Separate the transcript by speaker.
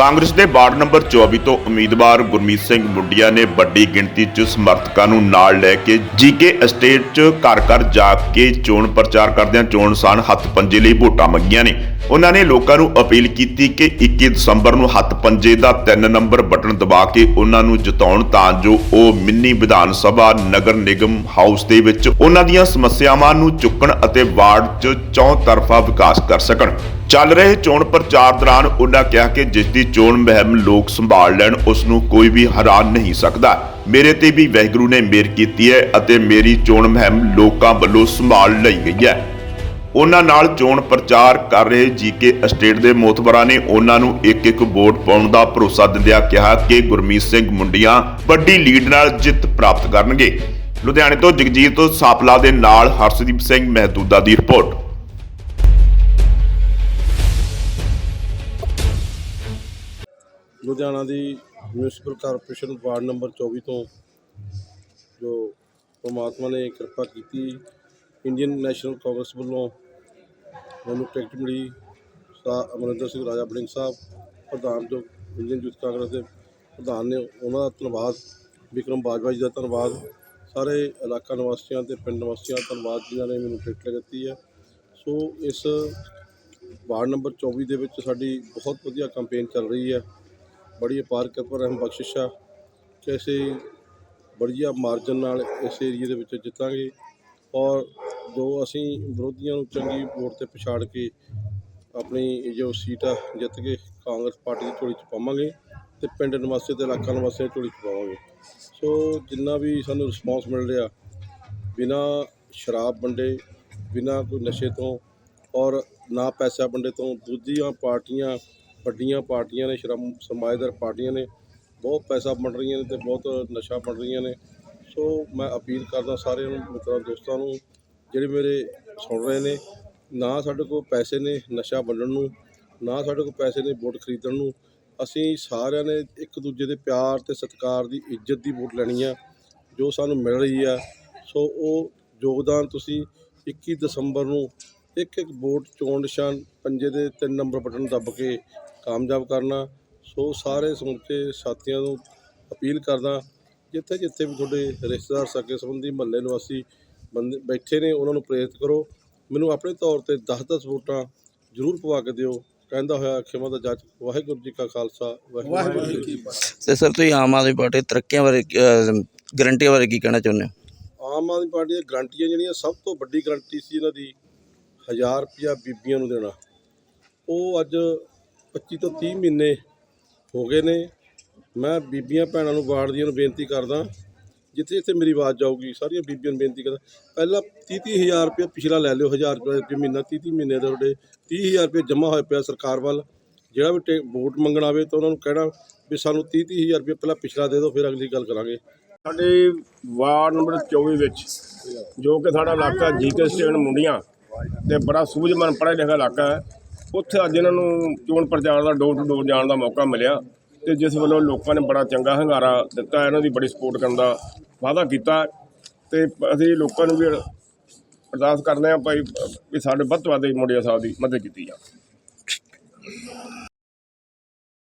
Speaker 1: ਕਾਂਗਰਸ ਦੇ ward number 24 ਤੋਂ ਉਮੀਦਵਾਰ ਗੁਰਮੀਤ ਸਿੰਘ ਮੁੰਡੀਆਂ ਨੇ ਵੱਡੀ ਗਿਣਤੀ 'ਚ ਸਮਰਥਕਾਂ ਨੂੰ ਨਾਲ ਲੈ ਕੇ ਜੀਕੇ ਅਸਟੇਟ 'ਚ ਘਰ ਘਰ ਜਾ ਕੇ ਚੋਣ ਪ੍ਰਚਾਰ ਕਰਦਿਆਂ ਚੋਣ ਸਾਨ ਹੱਥ ਪੰਜੇ ਲਈ ਵੋਟਾਂ ਮੰਗੀਆਂ ਨੇ। ਉਹਨਾਂ ਨੇ ਲੋਕਾਂ ਨੂੰ ਅਪੀਲ ਕੀਤੀ ਕਿ 21 ਦਸੰਬਰ ਨੂੰ ਹੱਥ ਪੰਜੇ ਦਾ 3 ਨੰਬਰ ਬਟਨ ਦਬਾ ਕੇ ਉਹਨਾਂ ਨੂੰ ਜਿਤਾਉਣ ਤਾਂ ਜੋ ਉਹ ਮਿੰਨੀ ਵਿਧਾਨ ਸਭਾ, ਨਗਰ ਨਿਗਮ ਹਾਊਸ ਦੇ ਵਿੱਚ ਉਹਨਾਂ ਦੀਆਂ ਸਮੱਸਿਆਵਾਂ ਨੂੰ ਚੁੱਕਣ ਅਤੇ ਵਾਰਡ 'ਚ ਚੌਂ ਤਰਫਾ ਵਿਕਾਸ ਕਰ ਸਕਣ। ਚੱਲ ਰਹੇ ਚੋਣ ਪ੍ਰਚਾਰ ਦੌਰਾਨ ਉਹਨਾਂ ਕਿਹਾ ਕਿ ਜਿਸ ਦੀ ਚੋਣ ਮੁਹਿੰਮ ਲੋਕ ਸੰਭਾਲ ਲੈਣ, ਉਸ ਨੂੰ ਕੋਈ ਵੀ ਹਰਾ ਨਹੀਂ ਸਕਦਾ। ਮੇਰੇ ਤੇ ਵੀ ਵਾਹਿਗੁਰੂ ਨੇ ਮਿਹਰ ਕੀਤੀ ਹੈ ਅਤੇ ਮੇਰੀ ਚੋਣ ਮੁਹਿੰਮ ਲੋਕਾਂ ਵੱਲੋਂ ਸੰਭਾਲ ਲਈ ਗਈ ਹੈ। ਉਹਨਾਂ ਨਾਲ ਚੋਣ ਪ੍ਰਚਾਰ ਕਰ ਰਹੇ ਜੀਕੇ ਅਸਟੇਟ ਦੇ ਮੋਤਬਰਾਂ ਨੇ ਉਹਨਾਂ ਨੂੰ ਇੱਕ ਇੱਕ ਵੋਟ ਪਾਉਣ ਦਾ ਭਰੋਸਾ ਦਿੰਦਿਆਂ ਕਿਹਾ ਕਿ ਗੁਰਮੀਤ ਸਿੰਘ ਮੁੰਡੀਆਂ ਵੱਡੀ ਲੀਡ ਨਾਲ ਜਿੱਤ ਪ੍ਰਾਪਤ ਕਰਨਗੇ। ਲੁਧਿਆਣੇ ਤੋਂ ਜਗਜੀਤ ਸਾਪਲਾ ਦੇ ਨਾਲ ਹਰਸ਼ਦੀਪ ਸਿੰਘ ਮਹਿਦੂਦਾ ਦੀ ਰਿਪੋਰਟ।
Speaker 2: ਲੁਧਿਆਣਾ ਦੀ ਮਿਊਨਿਸਪਲ ਕਾਰਪੋਰੇਸ਼ਨ ਵਾਰਡ ਨੰਬਰ 24 ਤੋਂ ਜੋ ਪਰਮਾਤਮਾ ਨੇ ਕਿਰਪਾ ਕੀਤੀ, ਇੰਡੀਅਨ ਨੈਸ਼ਨਲ ਕਾਂਗਰਸ ਵੱਲੋਂ ਮੈਨੂੰ ਟਿਕਟ ਮਿਲੀ। ਸਾ ਅਮਰਿੰਦਰ ਸਿੰਘ ਰਾਜਾ ਬੜਿੰਗ ਸਾਹਿਬ, ਪ੍ਰਧਾਨ ਜੋ ਇੰਡੀਅਨ ਯੂਥ ਕਾਂਗਰਸ ਦੇ ਪ੍ਰਧਾਨ ਨੇ, ਉਹਨਾਂ ਦਾ ਧੰਨਵਾਦ, ਵਿਕਰਮ ਬਾਜਵਾ ਜੀ ਦਾ ਧੰਨਵਾਦ, ਸਾਰੇ ਇਲਾਕਾ ਨਿਵਾਸੀਆਂ ਤੇ ਪਿੰਡ ਨਿਵਾਸੀਆਂ ਦਾ ਧੰਨਵਾਦ ਜਿਨ੍ਹਾਂ ਨੇ ਮੈਨੂੰ ਟਿਕਟ ਦਿੱਤੀ ਹੈ। ਸੋ ਇਸ ਵਾਰਡ ਨੰਬਰ 24 ਦੇ ਵਿੱਚ ਸਾਡੀ ਬਹੁਤ ਵਧੀਆ ਕੈਂਪੇਨ ਚੱਲ ਰਹੀ ਹੈ। ਬੜੀ ਅਪਾਰ ਕਿਰਪਾ ਰਹਿਮ ਬਖਸ਼ਿਸ਼ ਆ ਕਿ ਅਸੀਂ ਬੜੀਆ ਮਾਰਜਨ ਨਾਲ ਇਸ ਏਰੀਏ ਦੇ ਵਿੱਚ ਜਿੱਤਾਂਗੇ ਔਰ ਜੋ ਅਸੀਂ ਵਿਰੋਧੀਆਂ ਨੂੰ ਚੰਗੀ ਵੋਟ ਤੇ ਪਛਾੜ ਕੇ ਆਪਣੀ ਜੋ ਸੀਟ ਆ, ਜਿੱਤ ਕੇ ਕਾਂਗਰਸ ਪਾਰਟੀ ਦੀ ਝੋਲੀ ਚ ਪਾਵਾਂਗੇ ਤੇ ਪਿੰਡ ਨਿਵਾਸੀ ਤੇ ਇਲਾਕਾ ਨਿਵਾਸੀਆਂ ਝੋਲੀ ਚ ਪਾਵਾਂਗੇ। ਸੋ ਜਿੰਨਾ ਵੀ ਸਾਨੂੰ ਰਿਸਪੌਂਸ ਮਿਲ ਰਿਹਾ, ਬਿਨਾ ਸ਼ਰਾਬ ਵੰਡੇ, ਬਿਨਾ ਕੋਈ ਨਸ਼ੇ ਤੋਂ ਔਰ ਨਾ ਪੈਸਾ ਵੰਡੇ ਤੋਂ ਦੂਜੀਆਂ ਪਾਰਟੀਆਂ ਵੱਡੀਆਂ ਪਾਰਟੀਆਂ ਨੇ, ਸ਼ਰਮ ਸਮਾਜਦਾਰ ਪਾਰਟੀਆਂ ਨੇ, ਬਹੁਤ ਪੈਸਾ ਵੰਡ ਰਹੀਆਂ ਨੇ ਤੇ ਬਹੁਤ ਨਸ਼ਾ ਵੰਡ ਰਹੀਆਂ ਨੇ। ਸੋ ਮੈਂ ਅਪੀਲ ਕਰਦਾ ਸਾਰਿਆਂ ਨੂੰ, ਮਿੱਤਰਾਂ, ਦੋਸਤਾਂ ਨੂੰ, ਜਿਹੜੇ ਮੇਰੇ ਸੁਣ ਰਹੇ ਨੇ, ਨਾ ਸਾਡੇ ਕੋਲ ਪੈਸੇ ਨੇ ਨਸ਼ਾ ਵੰਡਣ ਨੂੰ, ਨਾ ਸਾਡੇ ਕੋਲ ਪੈਸੇ ਨੇ ਵੋਟ ਖਰੀਦਣ ਨੂੰ। ਅਸੀਂ ਸਾਰਿਆਂ ਨੇ ਇੱਕ ਦੂਜੇ ਦੇ ਪਿਆਰ ਤੇ ਸਤਿਕਾਰ ਦੀ ਇੱਜ਼ਤ ਦੀ ਵੋਟ ਲੈਣੀ ਆ, ਜੋ ਸਾਨੂੰ ਮਿਲ ਰਹੀ ਆ। ਸੋ ਉਹ ਯੋਗਦਾਨ ਤੁਸੀਂ 21 ਦਸੰਬਰ ਨੂੰ ਇੱਕ ਇੱਕ ਵੋਟ ਚੋਣ ਨਿਸ਼ਾਨ ਪੰਜੇ ਦੇ ਤਿੰਨ ਨੰਬਰ ਬਟਨ ਦੱਬ ਕੇ ਕਾਮਯਾਬ ਕਰਨਾ ਸੋ ਸਾਰੇ ਸਮੁੱਚੇ ਸਾਥੀਆਂ ਨੂੰ ਅਪੀਲ ਕਰਦਾ ਜਿੱਥੇ ਜਿੱਥੇ ਵੀ ਤੁਹਾਡੇ ਰਿਸ਼ਤੇਦਾਰ ਸਕੇ ਸੰਬੰਧੀ ਮਹੱਲੇ ਨਿਵਾਸੀ ਬੰਦੇ ਬੈਠੇ ਨੇ ਉਹਨਾਂ ਨੂੰ ਪ੍ਰੇਰਿਤ ਕਰੋ। ਮੈਨੂੰ ਆਪਣੇ ਤੌਰ ਤੇ 10-10 ਵੋਟਾਂ ਜ਼ਰੂਰ ਪਵਾ ਕੇ ਦਿਓ। ਕਹਿੰਦਾ ਹੋਇਆ ਖਿਮਾ ਦਾ ਜੱਜ ਵਾਹਿਗੁਰੂ ਜੀ ਕਾ ਖਾਲਸਾ ਵਾਹਿਗੁਰੂ ਜੀ ਕੀ ਫਤਿਹ।
Speaker 3: ਤੇ ਸਰ ਤੁਸੀਂ ਆਮ ਆਦਮੀ ਪਾਰਟੀ ਤਰੱਕੀਆਂ ਬਾਰੇ ਗਰੰਟੀਆਂ ਬਾਰੇ ਕੀ ਕਹਿਣਾ ਚਾਹੁੰਦੇ ਹੋ?
Speaker 2: ਆਮ ਆਦਮੀ ਪਾਰਟੀ ਦੀਆਂ ਗਰੰਟੀਆਂ ਜਿਹੜੀਆਂ ਸਭ ਤੋਂ ਵੱਡੀ ਗਰੰਟੀ ਸੀ ਇਹਨਾਂ ਦੀ 1000 ਰੁਪਿਆ ਬੀਬੀਆਂ ਨੂੰ ਦੇਣਾ। ਉਹ ਅੱਜ 25 ਤੋਂ 30 ਮਹੀਨੇ ਹੋ ਗਏ ਨੇ। ਮੈਂ ਬੀਬੀਆਂ ਭੈਣਾਂ ਨੂੰ ਵਾਰਡ ਦੀਆਂ ਨੂੰ ਬੇਨਤੀ ਕਰਦਾ, ਜਿੱਥੇ ਜਿੱਥੇ ਮੇਰੀ ਆਵਾਜ਼ ਜਾਊਗੀ, ਸਾਰੀਆਂ ਬੀਬੀਆਂ ਨੂੰ ਬੇਨਤੀ ਕਰਦਾ, ਪਹਿਲਾਂ 30 30 ਹਜ਼ਾਰ ਰੁਪਏ ਪਿਛਲਾ ਲੈ ਲਿਓ 1000 ਰੁਪਏ ਮਹੀਨਾ 30 30 ਮਹੀਨੇ ਦੇ ਤੁਹਾਡੇ 30 ਹਜ਼ਾਰ ਰੁਪਏ ਜਮ੍ਹਾਂ ਹੋਏ ਪਿਆ ਸਰਕਾਰ ਵੱਲ। ਜਿਹੜਾ ਵੀ ਟੇ- ਵੋਟ ਮੰਗਣ ਆਵੇ ਤਾਂ ਉਹਨਾਂ ਨੂੰ ਕਹਿਣਾ ਵੀ ਸਾਨੂੰ 30 30 ਹਜ਼ਾਰ ਰੁਪਏ ਪਹਿਲਾਂ ਪਿਛਲਾ ਦੇ ਦਿਓ, ਫਿਰ ਅਗਲੀ ਗੱਲ ਕਰਾਂਗੇ।
Speaker 4: ਸਾਡੇ ਵਾਰਡ ਨੰਬਰ 24 ਵਿੱਚ ਜੋ ਕਿ ਸਾਡਾ ਇਲਾਕਾ ਜੀਕੇ ਸਟੇਸ਼ਨ ਮੁੰਡੀਆਂ ਤੇ ਬੜਾ ਸੂਝਵਾਨ ਪੜ੍ਹਿਆ ਲਿਖਿਆ ਇਲਾਕਾ ਹੈ ਉੱਥੇ ਅੱਜ ਇਹਨਾਂ ਨੂੰ ਚੋਣ ਪ੍ਰਚਾਰ ਦਾ ਡੋਰ ਟੂ ਡੋਰ ਜਾਣ ਦਾ ਮੌਕਾ ਮਿਲਿਆ ਤੇ ਜਿਸ ਵੱਲੋਂ ਲੋਕਾਂ ਨੇ ਬੜਾ ਚੰਗਾ ਹੰਗਾਰਾ ਦਿੱਤਾ, ਇਹਨਾਂ ਦੀ ਬੜੀ ਸਪੋਰਟ ਕਰਨ ਦਾ ਵਾਅਦਾ ਕੀਤਾ ਤੇ ਅਸੀਂ ਲੋਕਾਂ ਨੂੰ ਵੀ ਅਰਦਾਸ ਕਰਦੇ ਹਾਂ ਭਾਈ ਵੀ ਸਾਡੇ ਵੱਧ ਤੋਂ ਵੱਧ ਮੁੰਡਿਆ ਸਾਹਿਬ ਦੀ ਮਦਦ ਕੀਤੀ ਜਾਵੇ।